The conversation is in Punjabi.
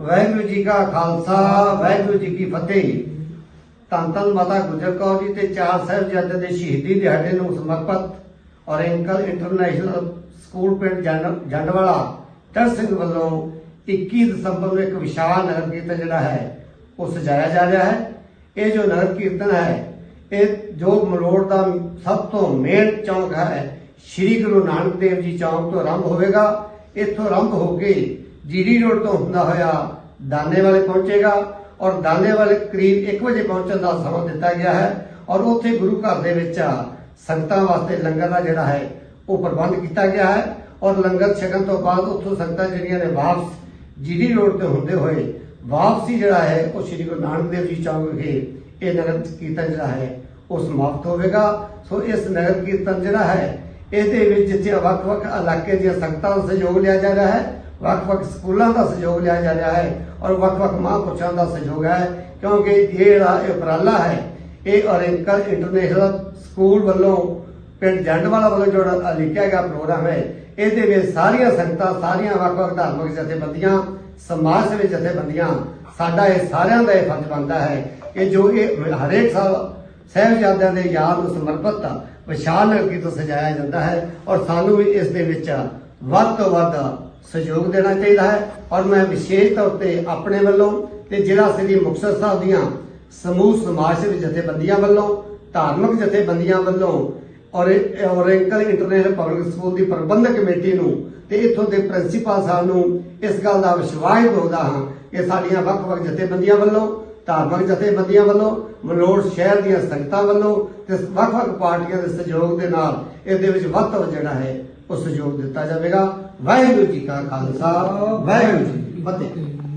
ਵਾਹਿਗੁਰੂ ਜੀ ਕਾ ਖਾਲਸਾ, ਵਾਹਿਗੁਰੂ ਜੀ ਕੀ ਫਤਿਹ। ਧੰਨ ਧੰਨ ਮਾਤਾ ਗੁਜਰ ਕੌਰ ਜੀ ਤੇ ਚਾਰ ਸਾਹਿਬਜ਼ਾਦੇ ਦੇ ਸ਼ਹੀਦੀ ਦਿਹਾੜੇ ਨੂੰ ਸਮਰਪਿਤ ਔਰੰਕਲ ਇੰਟਰਨੈਸ਼ਨਲ ਸਕੂਲ ਪਿੰਡ ਜੰਡਵਾਲਾ ਟਰ ਸਿੰਘ ਵੱਲੋਂ 21 ਦਸੰਬਰ ਨੂੰ ਇੱਕ ਵਿਸ਼ਾਲ ਨਗਰ ਕੀਰਤਨ ਜਿਹੜਾ ਹੈ, ਉਹ ਸਜਾਇਆ ਜਾ ਰਿਹਾ ਹੈ। ਇਹ ਜੋ ਨਗਰ ਕੀਰਤਨ ਹੈ, ਇਹ ਜੋ ਮਲੋੜ ਦਾ ਸਭ ਤੋਂ ਮੇਨ ਚੌਂਕ ਹੈ। ਸ੍ਰੀ ਗੁਰੂ ਨਾਨਕ ਦੇਵ ਜੀ ਚੌਂਕ ਤੋਂ ਆਰੰਭ ਹੋਵੇਗਾ। ਇੱਥੋਂ ਆਰੰਭ ਹੋ ਕੇ ਜੀਰੀ ਰੋਡ ਤੋਂ ਹੁੰਦਾ ਹੋਇਆ ਦਾਨੇ ਵਾਲੇ ਪਹੁੰਚੇਗਾ ਔਰ ਦਾਨੇ ਵਾਲੇ ਕਰੀਬ 1 ਵਜੇ ਪਹੁੰਚਣ ਦਾ ਸਮਾਂ ਦਿੱਤਾ ਗਿਆ ਹੈ ਔਰ ਉੱਥੇ ਗੁਰੂ ਘਰ ਦੇ ਵਿੱਚ ਸੰਗਤਾਂ ਵਾਸਤੇ ਲੰਗਰ ਦਾ ਜਿਹੜਾ ਹੈ ਉਹ ਪ੍ਰਬੰਧ ਕੀਤਾ ਗਿਆ ਹੈ ਔਰ ਲੰਗਰ ਛਕਣ ਤੋਂ ਬਾਅਦ ਉੱਥੋਂ ਸੰਗਤਾਂ ਜਿਹੜੀਆਂ ਨੇ ਵਾਪਸ ਜੀਡੀ ਰੋਡ ਤੇ ਹੁੰਦੇ ਹੋਏ ਵਾਪਸੀ ਜਿਹੜਾ ਹੈ ਉਹ ਸ੍ਰੀ ਗੁਰੂ ਨਾਨਕ ਦੇਵ ਜੀ ਚੌਂਕ ਵਿਖੇ ਇਹ ਨਗਰ ਕੀਰਤਨ ਜਿਹੜਾ ਹੈ ਉਹ ਸਮਾਪਤ ਹੋਵੇਗਾ। ਸੋ ਇਸ ਨਗਰ ਕੀਰਤਨ ਜਿਹੜਾ ਹੈ, ਇਹਦੇ ਵਿੱਚ ਜਿੱਥੇ ਵੱਖ-ਵੱਖ ਇਲਾਕੇ ਦੀਆਂ ਸੰਗਤਾਂ ਦਾ ਸਹਿਯੋਗ ਲਿਆ ਜਾ ਰਿਹਾ ਹੈ ਵੱਖ-ਵੱਖ ਸਕੂਲਾਂ ਦਾ ਸਹਿਯੋਗ ਲਿਆ ਜਾ ਰਿਹਾ ਹੈ ਔਰ ਵੱਖ-ਵੱਖ ਮਹਾਂਪੁਰਸ਼ਾਂ ਦਾ ਸਹਿਯੋਗ ਹੈ, ਕਿਉਂਕਿ ਇਹ ਜਿਹੜਾ ਇਹ ਉਪਰਾਲਾ ਹੈ, ਇਹ ਔਰੰਕਲ ਇੰਟਰਨੈਸ਼ਨਲ ਸਕੂਲ ਵੱਲੋਂ, ਪਿੰਡ ਜੰਡਵਾਲਾ ਵੱਲੋਂ ਜਿਹੜਾ ਲਿਖਿਆ ਗਿਆ ਪ੍ਰੋਗਰਾਮ ਹੈ, ਇਹਦੇ ਵਿੱਚ ਸਾਰੀਆਂ ਸੰਗਤਾਂ, ਸਾਰੀਆਂ ਵੱਖ-ਵੱਖ ਧਾਰਮਿਕ ਜਥੇਬੰਦੀਆਂ, ਸਮਾਜ ਸੇਵੀ ਜਥੇਬੰਦੀਆਂ, ਸਾਡਾ ਇਹ ਸਾਰਿਆਂ ਦਾ ਇਹ ਫਰਜ਼ ਬਣਦਾ ਹੈ ਕਿ ਜੋ ਇਹ ਹਰੇਕ ਸਾਲ ਸਹਿਬਜ਼ਾਦਿਆਂ ਦੇ ਯਾਦ ਨੂੰ ਸਮਰਪਿਤ, ਵਿਸ਼ਾਲ ਨਗਰ ਤੋਂ ਸਜਾਇਆ ਜਾਂਦਾ ਹੈ ਔਰ ਸਾਨੂੰ ਵੀ ਇਸ ਦੇ ਵਿੱਚ ਵੱਧ ਤੋਂ ਵੱਧ ਸਹਿਯੋਗ ਦੇਣਾ ਚਾਹੀਦਾ ਹੈ ਔਰ ਮੈਂ ਵਿਸ਼ੇਸ਼ ਤੌਰ ਤੇ ਆਪਣੇ ਵੱਲੋਂ ਤੇ ਜ਼ਿਲ੍ਹਾ ਸ੍ਰੀ ਮੁਕਤਸਰ ਸਾਹਿਬ ਦੀਆਂ ਸਮੂਹ ਸਮਾਜ ਸੇਵੀ ਜਥੇਬੰਦੀਆਂ ਵੱਲੋਂ, ਧਾਰਮਿਕ ਜਥੇਬੰਦੀਆਂ ਵੱਲੋਂ ਔਰ ਔਰੰਕਲ ਇੰਟਰਨੈਸ਼ਨਲ ਪਬਲਿਕ ਸਕੂਲ ਦੀ ਪ੍ਰਬੰਧਕ ਕਮੇਟੀ ਨੂੰ ਤੇ ਇੱਥੋਂ ਦੇ ਪ੍ਰਿੰਸੀਪਲ ਸਾਹਿਬ ਨੂੰ ਇਸ ਗੱਲ ਦਾ ਵਿਸ਼ਵਾਸ ਦਿਵਾਉਂਦਾ ਹਾਂ ਕਿ ਸਾਡੀਆਂ ਵੱਖ-ਵੱਖ ਜਥੇਬੰਦੀਆਂ ਵੱਲੋਂ ਧਾਰਮਿਕ ਜਥੇਬੰਦੀਆਂ ਵੱਲੋਂ ਮਲੋੜ ਸ਼ਹਿਰ ਦੀਆਂ ਸੰਗਤਾਂ ਵੱਲੋਂ ਤੇ ਵੱਖ-ਵੱਖ ਪਾਰਟੀਆਂ ਦੇ ਸਹਿਯੋਗ ਦੇ ਨਾਲ ਇਹਦੇ ਵਿੱਚ ਵੱਧ ਤੋਂ ਵੱਧ ਜਿਹੜਾ ਹੈ ਉਹ ਸਹਿਯੋਗ ਦਿੱਤਾ ਜਾਵੇਗਾ। ਵਾਹਿਗੁਰੂ ਜੀ ਕਾ ਖਾਲਸਾ, ਵਾਹਿਗੁਰੂ ਜੀ ਫਤਿਹ।